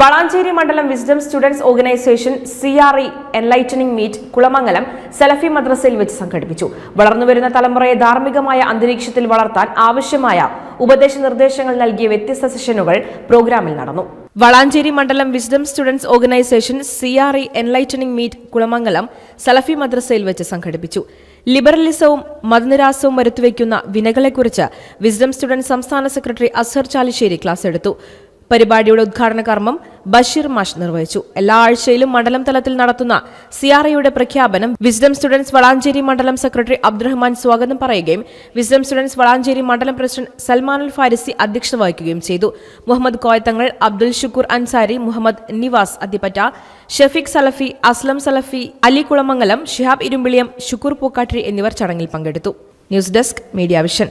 വളാഞ്ചേരി മണ്ഡലം Wisdom Students Organisation C R E enlightening meet Kulamangalam സലഫി മദ്രസയിൽ വെച്ച് സംഘടിപ്പിച്ചു. വളർന്നുവരുന്ന തലമുറയെ ധാർമ്മികമായ അന്തരീക്ഷത്തിൽ വളർത്താൻ ആവശ്യമായ ഉപദേശ നിർദ്ദേശങ്ങൾ നൽകിയ വ്യത്യസ്ത സെഷനുകൾ പ്രോഗ്രാമിൽ നടന്നു. വളാഞ്ചേരി മണ്ഡലം Wisdom students organisation C R E enlightening meet Kulamangalam Salafi മദ്രസയിൽ വെച്ച് സംഘടിപ്പിച്ചു. ലിബറലിസവും മതനിരാസവും വരുത്തിവെക്കുന്ന വിനകളെക്കുറിച്ച് വിസ്ഡം സ്റ്റുഡൻസ് സംസ്ഥാന സെക്രട്ടറി അസർ ചാലിശ്ശേരി ക്ലാസ് എടുത്തു. പരിപാടിയുടെ ഉദ്ഘാടന കർമ്മം ബഷീർ മാഷ് നിർവഹിച്ചു. എല്ലാ ആഴ്ചയിലും മണ്ഡലം തലത്തിൽ നടത്തുന്ന സിആർഐയുടെ പ്രഖ്യാപനം വിസ്ഡം സ്റ്റുഡൻസ് വളാഞ്ചേരി മണ്ഡലം സെക്രട്ടറി അബ്ദുറഹ്മാൻ സ്വാഗതം പറയുകയും വിസ്ഡം സ്റ്റുഡൻസ് വളാഞ്ചേരി മണ്ഡലം പ്രസിഡന്റ് സൽമാൻ അൽ ഫാരിസി അധ്യക്ഷത വഹിക്കുകയും ചെയ്തു. മുഹമ്മദ് കോയത്തങ്ങൾ അബ്ദുൽ ഷുക്കൂർ അൻസാരി മുഹമ്മദ് നിവാസ് അത്തിപ്പറ്റ ഷഫീഖ് സലഫി അസ്ലം സലഫി അലി കുളമംഗലം ഷിഹാബ് ഇരുമ്പിളിയം ഷുക്കൂർ പൂക്കാട്ടിരി എന്നിവർ ചടങ്ങിൽ പങ്കെടുത്തു. News desk media vision.